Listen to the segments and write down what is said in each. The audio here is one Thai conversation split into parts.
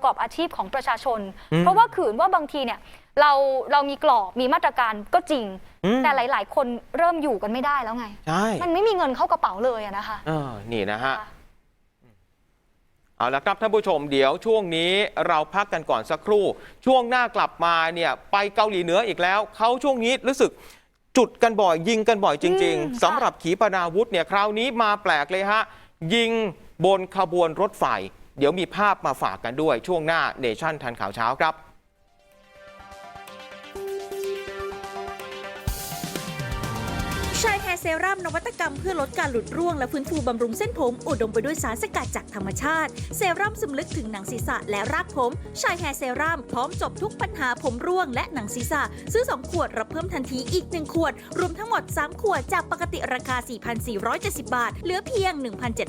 ประกอบอาชีพของประชาชนอืมเพราะว่าขืนว่าบางทีเนี่ยเราเรามีกรอบมีมาตรการก็จริงอืมแต่หลาย ๆ คนเริ่มอยู่กันไม่ได้แล้วไงใช่มันไม่มีเงินเข้ากระเป๋าเลยอะนะคะเออนี่นะฮะค่ะเอาละครับท่านผู้ชมเดี๋ยวช่วงนี้เราพักกันก่อนสักครู่ ช่วงหน้ากลับมาเนี่ยไปเกาหลีเหนืออีกแล้วเขาช่วงนี้รู้สึกจุดกันบ่อย ยิงกันบ่อยจริงอืมๆสำหรับขีปนาวุธเนี่ยคราวนี้มาแปลกเลยฮะ ยิงบนขบวนรถไฟ เดี๋ยวมีภาพมาฝากกันด้วยช่วงหน้าเนชั่นทันข่าวเช้าครับ ชายแฮร์เซรั่มนวัตกรรมเพื่อลดการหลุดร่วงและฟื้นฟูบำรุงเส้นผม อุดมไปด้วยสารสกัดจากธรรมชาติ เซรั่มซึมลึกถึงหนังศีรษะและรากผม ชายแฮร์เซรั่มพร้อมจบทุกปัญหาผมร่วงและหนังศีรษะ ซื้อ 2 ขวดรับเพิ่มทันทีอีก 1 ขวด รวมทั้งหมด 3 ขวดจากปกติราคา 4,470 บาท เหลือเพียง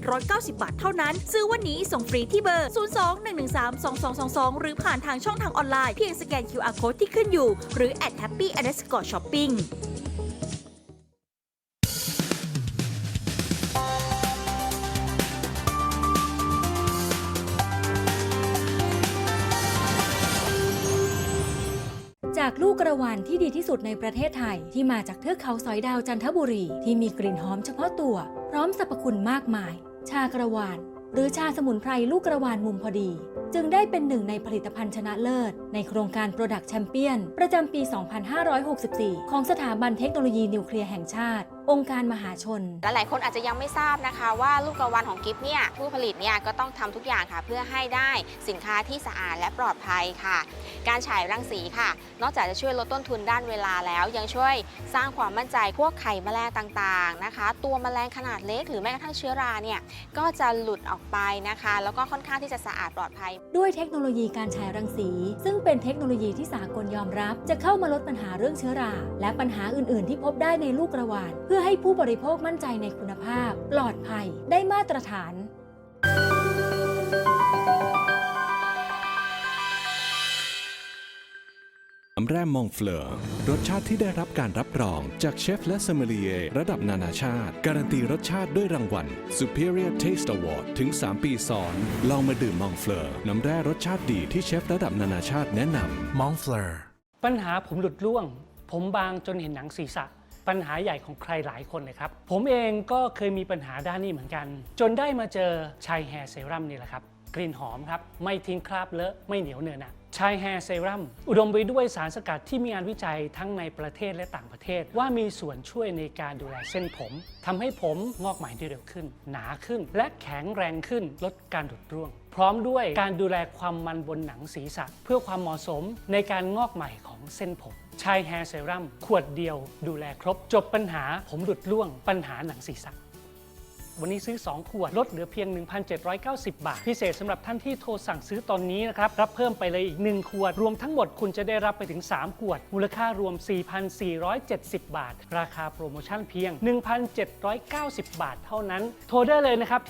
1,790 บาทเท่านั้น ซื้อวันนี้ส่งฟรีที่เบอร์ 02-113-2222 หรือผ่านทางช่องทางออนไลน์เพียงสแกน QR code ที่ขึ้นอยู่ หรือ at happy underscore shopping จากลูกกระวานที่ดีที่สุดในประเทศไทย ที่มาจากเทือกเขาสอยดาวจันทบุรี ที่มีกลิ่นหอมเฉพาะตัว พร้อมสรรพคุณมากมาย ชากระวาน หรือชาสมุนไพรลูกกระวานมุมพอดี จึงได้เป็นหนึ่งในผลิตภัณฑ์ชนะเลิศ ในโครงการ Product Champion ประจำปี 2564 ของสถาบันเทคโนโลยีนิวเคลียร์แห่งชาติ องค์การมหาชน และหลายคนอาจจะยังไม่ทราบนะคะ ว่าลูกกระวานของกิฟต์เนี่ยผู้ผลิตเนี่ยก็ต้องทำทุกอย่างค่ะ เพื่อให้ได้สินค้าที่สะอาดและปลอดภัยค่ะ การฉายรังสีค่ะ นอกจากจะช่วยลดต้นทุนด้านเวลาแล้ว ยังช่วยสร้างความมั่นใจพวกไข่แมลงต่างๆนะคะ ตัวแมลงขนาดเล็กหรือแม้กระทั่งเชื้อราเนี่ยก็จะหลุดออกไปนะคะ แล้วก็ค่อนข้างที่จะสะอาดปลอดภัย ด้วยเทคโนโลยีการฉายรังสี ซึ่งเป็นเทคโนโลยีที่สากลยอมรับ จะเข้ามาลดปัญหาเรื่องเชื้อรา และปัญหาอื่น ๆ ที่พบได้ในลูกกระวาน เพื่อให้ผู้บริโภคมั่นใจในคุณภาพ ปลอดภัย ได้มาตรฐานำแร่มองเฟลอร์รสชาติที่ได้รับการรับรองจากเชฟและเซมเลียระดับนานาชาติ การันตีรสชาติด้วยรางวัล Superior Taste Award ถึง 3 ปีซ้อน ลองมาดื่มมองเฟลอร์น้ำแร่รสชาติดีที่เชฟระดับนานาชาติแนะนำ Montfleur ปัญหาผมหลุดร่วง ผมบางจนเห็นหนังศีรษะ ปัญหาใหญ่ของใครหลายคนเลยครับ ผมเองก็เคยมีปัญหาด้านนี้เหมือนกัน จนได้มาเจอชายแฮร์เซรั่มนี่แหละครับ กลิ่นหอมครับ ไม่ทิ้งคราบเลอะ ไม่เหนียวเนอะหนะ ชายแฮร์เซรั่มอุดมไปด้วยสารสกัดที่มีงานวิจัยทั้งในประเทศและต่างประเทศ ว่ามีส่วนช่วยในการดูแลเส้นผมทำให้ผมงอกใหม่ได้เร็วขึ้น หนาขึ้น และแข็งแรงขึ้นลดการหลุดร่วง พร้อมด้วยการดูแลความมันบนหนังศีรษะ เพื่อความเหมาะสมในการงอกใหม่ของเส้นผมชายแฮร์เซรั่มขวดเดียวดูแลครบจบปัญหาผมหลุดร่วง ปัญหาหนังศีรษะ วันนี้ซื้อ 2 ขวด ลดเหลือเพียง 1,790 บาท พิเศษสำหรับท่านที่โทรสั่งซื้อตอนนี้นะครับ รับเพิ่มไปเลยอีก 1 ขวด รวมทั้งหมดคุณจะได้รับไปถึง 3 ขวด มูลค่ารวม 4,470 บาท ราคาโปรโมชั่นเพียง 1,790 บาทเท่านั้น โทรได้เลยนะครับที่